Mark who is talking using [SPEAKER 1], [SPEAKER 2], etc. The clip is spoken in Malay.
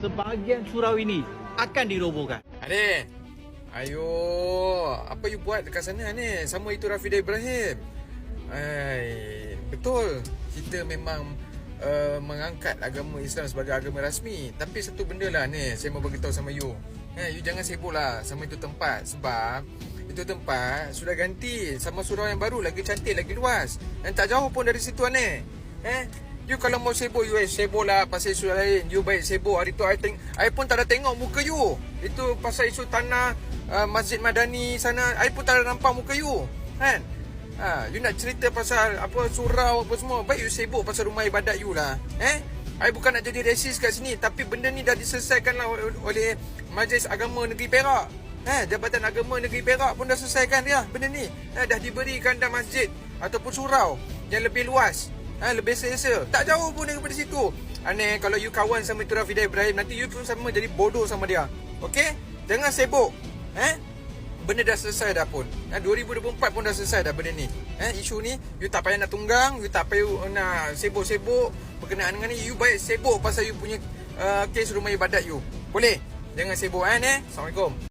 [SPEAKER 1] Sebahagian surau ini akan dirobohkan.
[SPEAKER 2] Adik Ayo. Apa you buat dekat sana ni Sama itu Rafida Ibrahim. Ay, Betul. Kita memang uh, Mengangkat agama Islam sebagai agama rasmi. Tapi satu benda lah ni Saya mau beritahu sama you. Eh, You jangan sibuk lah Sama itu tempat. Sebab Itu tempat Sudah ganti Sama surau yang baru. Lagi cantik Lagi luas. Dan tak jauh pun dari situ ni Eh You kalau mau sibuk You eh, sibuk lah Pasal isu lain. You baik sibuk Hari tu I, teng- I pun tak ada tengok muka you. Itu pasal isu tanah uh, Masjid Madani sana I pun tak ada nampak muka you Kan? Ha, You nak cerita pasal Apa surau Apa semua Baik you sibuk Pasal rumah ibadat you lah Eh? I bukan nak jadi resis kat sini Tapi benda ni dah diselesaikan lah oleh, oleh Majlis Agama Negeri Perak Eh, Jabatan Agama Negeri Perak pun dah selesaikan dia benda ni. Eh, dah diberikan dah masjid ataupun surau yang lebih luas. Ha, lebih selesa. Tak jauh pun daripada situ. Aneh kalau you kawan sama itu Rafidah Ibrahim nanti you pun sama jadi bodoh sama dia. Okey? Jangan sibuk. Eh? Benda dah selesai dah pun. Ha, 2024 pun dah selesai dah benda ni. Eh, isu ni you tak payah nak tunggang, you tak payah nak sibuk-sibuk berkenaan dengan ni. You baik sibuk pasal you punya uh, kes rumah ibadat you. Boleh? Jangan sibuk eh, ni. Assalamualaikum.